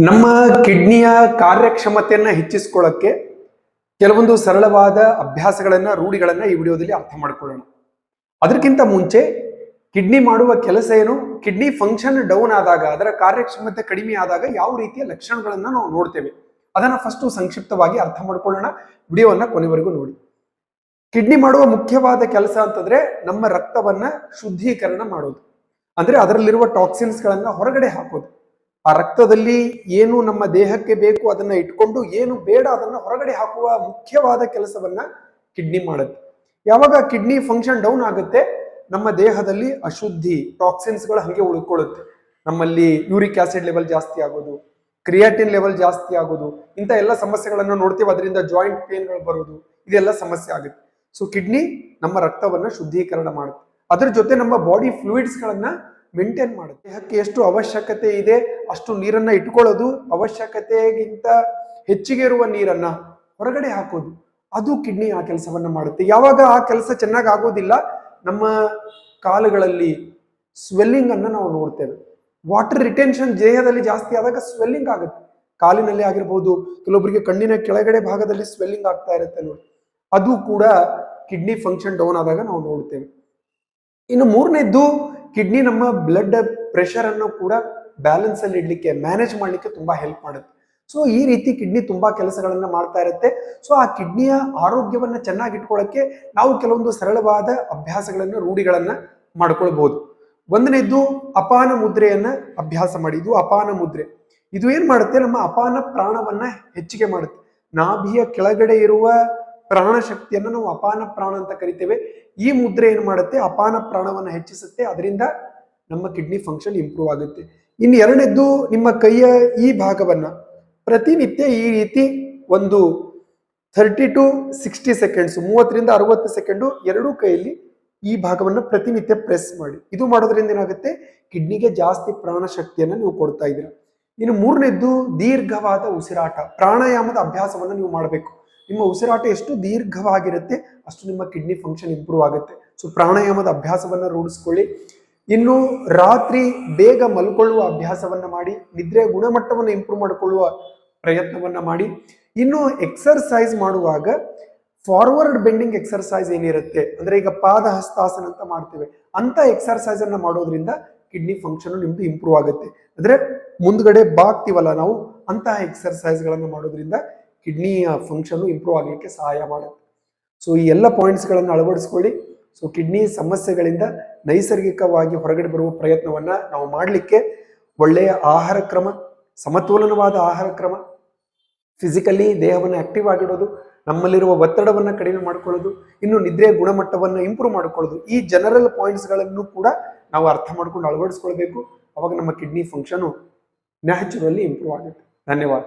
ನಮ್ಮ ಕಿಡ್ನಿಯ ಕಾರ್ಯಕ್ಷಮತೆಯನ್ನ ಹೆಚ್ಚಿಸ್ಕೊಳ್ಳಕ್ಕೆ ಕೆಲವೊಂದು ಸರಳವಾದ ಅಭ್ಯಾಸಗಳನ್ನ, ರೂಢಿಗಳನ್ನ ಈ ವಿಡಿಯೋದಲ್ಲಿ ಅರ್ಥ ಮಾಡ್ಕೊಳ್ಳೋಣ. ಅದಕ್ಕಿಂತ ಮುಂಚೆ ಕಿಡ್ನಿ ಮಾಡುವ ಕೆಲಸ ಏನು? ಕಿಡ್ನಿ ಫಂಕ್ಷನ್ ಡೌನ್ ಆದಾಗ, ಅದರ ಕಾರ್ಯಕ್ಷಮತೆ ಕಡಿಮೆ ಆದಾಗ ಯಾವ ರೀತಿಯ ಲಕ್ಷಣಗಳನ್ನ ನಾವು ನೋಡ್ತೇವೆ? ಅದನ್ನ ಫಸ್ಟ್ ಸಂಕ್ಷಿಪ್ತವಾಗಿ ಅರ್ಥ ಮಾಡ್ಕೊಳ್ಳೋಣ. ವಿಡಿಯೋವನ್ನ ಕೊನೆವರೆಗೂ ನೋಡಿ. ಕಿಡ್ನಿ ಮಾಡುವ ಮುಖ್ಯವಾದ ಕೆಲಸ ಅಂತಂದ್ರೆ ನಮ್ಮ ರಕ್ತವನ್ನ ಶುದ್ಧೀಕರಣ ಮಾಡೋದು. ಅಂದ್ರೆ ಅದರಲ್ಲಿರುವ ಟಾಕ್ಸಿನ್ಸ್ ಗಳನ್ನ ಹೊರಗಡೆ ಹಾಕೋದು. ಆ ರಕ್ತದಲ್ಲಿ ಏನು ನಮ್ಮ ದೇಹಕ್ಕೆ ಬೇಕು ಅದನ್ನ ಇಟ್ಕೊಂಡು ಏನು ಬೇಡ ಅದನ್ನ ಹೊರಗಡೆ ಹಾಕುವ ಮುಖ್ಯವಾದ ಕೆಲಸವನ್ನ ಕಿಡ್ನಿ ಮಾಡುತ್ತೆ. ಯಾವಾಗ ಕಿಡ್ನಿ ಫಂಕ್ಷನ್ ಡೌನ್ ಆಗುತ್ತೆ, ನಮ್ಮ ದೇಹದಲ್ಲಿ ಅಶುದ್ಧಿ ಟಾಕ್ಸಿನ್ಸ್ಗಳು ಹಂಗೆ ಉಳ್ಕೊಳ್ಳುತ್ತೆ. ನಮ್ಮಲ್ಲಿ ಯೂರಿಕ್ ಆಸಿಡ್ ಲೆವೆಲ್ ಜಾಸ್ತಿ ಆಗೋದು ಕ್ರಿಯಾಟಿನ್ ಲೆವೆಲ್ ಜಾಸ್ತಿ ಆಗೋದು, ಇಂಥ ಎಲ್ಲ ಸಮಸ್ಯೆಗಳನ್ನು ನೋಡ್ತೀವಿ, ಅದರಿಂದ ಜಾಯಿಂಟ್ ಪೇನ್ಗಳು ಬರೋದು, ಇದೆಲ್ಲ ಸಮಸ್ಯೆ ಆಗುತ್ತೆ. ಸೊ ಕಿಡ್ನಿ ನಮ್ಮ ರಕ್ತವನ್ನ ಶುದ್ಧೀಕರಣ ಮಾಡುತ್ತೆ. ಅದ್ರ ಜೊತೆ ನಮ್ಮ ಬಾಡಿ ಫ್ಲೂಯಿಡ್ಸ್ ಗಳನ್ನ ಮೇಂಟೈನ್ ಮಾಡುತ್ತೆ. ದೇಹಕ್ಕೆ ಎಷ್ಟು ಅವಶ್ಯಕತೆ ಇದೆ, ಅಷ್ಟು ನೀರನ್ನ ಇಟ್ಕೊಳ್ಳೋದು ಅವಶ್ಯಕತೆಗಿಂತ ಹೆಚ್ಚಿಗೆ ಇರುವ ನೀರನ್ನ ಹೊರಗಡೆ ಹಾಕೋದು. ಅದು ಕಿಡ್ನಿ ಆ ಕೆಲಸವನ್ನ ಮಾಡುತ್ತೆ. ಯಾವಾಗ ಆ ಕೆಲಸ ಚೆನ್ನಾಗಿ ಆಗೋದಿಲ್ಲ, ನಮ್ಮ ಕಾಲುಗಳಲ್ಲಿ ಸ್ವೆಲ್ಲಿಂಗ್ ಅನ್ನು ನಾವು ನೋಡ್ತೇವೆ. ವಾಟರ್ ರಿಟೆನ್ಷನ್ ದೇಹದಲ್ಲಿ ಜಾಸ್ತಿ ಆದಾಗ ಸ್ವೆಲ್ಲಿಂಗ್ ಆಗುತ್ತೆ. ಕಾಲಿನಲ್ಲಿ ಆಗಿರ್ಬೋದು ಕೆಲವೊಬ್ಬರಿಗೆ ಕಣ್ಣಿನ ಕೆಳಗಡೆ ಭಾಗದಲ್ಲಿ ಸ್ವೆಲ್ಲಿಂಗ್ ಆಗ್ತಾ ಇರುತ್ತೆ ನೋಡಿ. ಅದು ಕೂಡ ಕಿಡ್ನಿ ಫಂಕ್ಷನ್ ಡೌನ್ ಆದಾಗ ನಾವು ನೋಡ್ತೇವೆ. ಇನ್ನು ಮೂರನೇದ್ದು ಕಿಡ್ನಿ ನಮ್ಮ ಬ್ಲಡ್ ಪ್ರೆಷರ್ ಅನ್ನು ಕೂಡ ಬ್ಯಾಲೆನ್ಸ್ ಅಲ್ಲಿ ಇಡ್ಲಿಕ್ಕೆ ಮ್ಯಾನೇಜ್ ಮಾಡಲಿಕ್ಕೆ ತುಂಬಾ ಹೆಲ್ಪ್ ಮಾಡುತ್ತೆ. ಸೊ ಈ ರೀತಿ ಕಿಡ್ನಿ ತುಂಬಾ ಕೆಲಸಗಳನ್ನ ಮಾಡ್ತಾ ಇರುತ್ತೆ. ಸೊ ಆ ಕಿಡ್ನಿಯ ಆರೋಗ್ಯವನ್ನ ಚೆನ್ನಾಗಿ ಇಟ್ಕೊಳ್ಳಕ್ಕೆ ನಾವು ಕೆಲವೊಂದು ಸರಳವಾದ ಅಭ್ಯಾಸಗಳನ್ನ, ರೂಢಿಗಳನ್ನ ಮಾಡ್ಕೊಳ್ಬಹುದು ಒಂದನೇದ್ದು, ಅಪಾನ ಮುದ್ರೆಯನ್ನ ಅಭ್ಯಾಸ ಮಾಡಿ. ಇದು ಅಪಾನ ಮುದ್ರೆ. ಇದು ಏನ್ ಮಾಡುತ್ತೆ? ನಮ್ಮ ಅಪಾನ ಪ್ರಾಣವನ್ನ ಹೆಚ್ಚಿಗೆ ಮಾಡುತ್ತೆ. ನಾಭಿಯ ಕೆಳಗಡೆ ಇರುವ ಪ್ರಾಣ ಶಕ್ತಿಯನ್ನು ನಾವು ಅಪಾನ ಪ್ರಾಣ ಅಂತ ಕರಿತೇವೆ. ಈ ಮುದ್ರೆ ಏನು ಮಾಡುತ್ತೆ? ಅಪಾನ ಪ್ರಾಣವನ್ನ ಹೆಚ್ಚಿಸುತ್ತೆ. ಅದರಿಂದ ನಮ್ಮ ಕಿಡ್ನಿ ಫಂಕ್ಷನ್ ಇಂಪ್ರೂವ್ ಆಗುತ್ತೆ. ಇನ್ನು ಎರಡನೇದ್ದು ನಿಮ್ಮ ಕೈಯ ಈ ಭಾಗವನ್ನ ಪ್ರತಿನಿತ್ಯ ಈ ರೀತಿ ಒಂದು ಥರ್ಟಿ ಟು ಸಿಕ್ಸ್ಟಿ ಸೆಕೆಂಡ್ಸ್ ಮೂವತ್ತರಿಂದ ಅರವತ್ತು ಸೆಕೆಂಡು ಎರಡೂ ಕೈಯಲ್ಲಿ ಈ ಭಾಗವನ್ನು ಪ್ರತಿನಿತ್ಯ ಪ್ರೆಸ್ ಮಾಡಿ. ಇದು ಮಾಡೋದ್ರಿಂದ ಏನಾಗುತ್ತೆ? ಕಿಡ್ನಿಗೆ ಜಾಸ್ತಿ ಪ್ರಾಣ ಶಕ್ತಿಯನ್ನು ನೀವು ಕೊಡ್ತಾ ಇದ್ದೀರಾ. ಇನ್ನು ಮೂರನೇದ್ದು ದೀರ್ಘವಾದ ಉಸಿರಾಟ, ಪ್ರಾಣಾಯಾಮದ ಅಭ್ಯಾಸವನ್ನು ನೀವು ಮಾಡಬೇಕು. ನಿಮ್ಮ ಉಸಿರಾಟ ಎಷ್ಟು ದೀರ್ಘವಾಗಿರುತ್ತೆ, ಅಷ್ಟು ನಿಮ್ಮ ಕಿಡ್ನಿ ಫಂಕ್ಷನ್ ಇಂಪ್ರೂವ್ ಆಗುತ್ತೆ. ಸೊ ಪ್ರಾಣಾಯಾಮದ ಅಭ್ಯಾಸವನ್ನ ರೂಢಿಸ್ಕೊಳ್ಳಿ. ಇನ್ನು ರಾತ್ರಿ ಬೇಗ ಮಲ್ಕೊಳ್ಳುವ ಅಭ್ಯಾಸವನ್ನ ಮಾಡಿ ನಿದ್ರೆಯ ಗುಣಮಟ್ಟವನ್ನು ಇಂಪ್ರೂವ್ ಮಾಡಿಕೊಳ್ಳುವ ಪ್ರಯತ್ನವನ್ನ ಮಾಡಿ. ಇನ್ನು ಎಕ್ಸರ್ಸೈಸ್ ಮಾಡುವಾಗ ಫಾರ್ವರ್ಡ್ ಬೆಂಡಿಂಗ್ ಎಕ್ಸರ್ಸೈಸ್ ಏನಿರುತ್ತೆ, ಅಂದ್ರೆ ಈಗ ಪಾದ ಹಸ್ತಾಸನ ಅಂತ ಮಾಡ್ತೇವೆ. ಅಂತ ಎಕ್ಸರ್ಸೈಸ್ ಅನ್ನ ಮಾಡೋದ್ರಿಂದ ಕಿಡ್ನಿ ಫಂಕ್ಷನ್ ನಿಮ್ದು ಇಂಪ್ರೂವ್ ಆಗುತ್ತೆ. ಅಂದ್ರೆ ಮುಂದ್ಗಡೆ ಬಾಗ್ತೀವಲ್ಲ ನಾವು, ಅಂತಹ ಎಕ್ಸರ್ಸೈಸ್ ಗಳನ್ನ ಮಾಡೋದ್ರಿಂದ ಕಿಡ್ನಿಯ ಫಂಕ್ಷನ್ ಇಂಪ್ರೂವ್ ಆಗಲಿಕ್ಕೆ ಸಹಾಯ ಮಾಡುತ್ತೆ. ಸೊ ಈ ಎಲ್ಲ ಪಾಯಿಂಟ್ಸ್ಗಳನ್ನು ಅಳವಡಿಸ್ಕೊಳ್ಳಿ. ಸೊ ಕಿಡ್ನಿ ಸಮಸ್ಯೆಗಳಿಂದ ನೈಸರ್ಗಿಕವಾಗಿ ಹೊರಗಡೆ ಬರುವ ಪ್ರಯತ್ನವನ್ನು ನಾವು ಮಾಡಲಿಕ್ಕೆ ಒಳ್ಳೆಯ ಆಹಾರ ಕ್ರಮ, ಸಮತೋಲನವಾದ ಆಹಾರ ಕ್ರಮ ಫಿಸಿಕಲಿ ದೇಹವನ್ನು ಆಕ್ಟಿವ್ ಆಗಿಡೋದು, ನಮ್ಮಲ್ಲಿರುವ ಒತ್ತಡವನ್ನು ಕಡಿಮೆ ಮಾಡ್ಕೊಳ್ಳೋದು, ಇನ್ನು ನಿದ್ರೆಯ ಗುಣಮಟ್ಟವನ್ನು ಇಂಪ್ರೂವ್ ಮಾಡ್ಕೊಳ್ಳೋದು, ಈ ಜನರಲ್ ಪಾಯಿಂಟ್ಸ್ಗಳನ್ನು ಕೂಡ ನಾವು ಅರ್ಥ ಮಾಡ್ಕೊಂಡು ಅಳವಡಿಸ್ಕೊಳ್ಬೇಕು. ಅವಾಗ ನಮ್ಮ ಕಿಡ್ನಿ ಫಂಕ್ಷನು ನ್ಯಾಚುರಲಿ ಇಂಪ್ರೂವ್ ಆಗುತ್ತೆ. ಧನ್ಯವಾದ.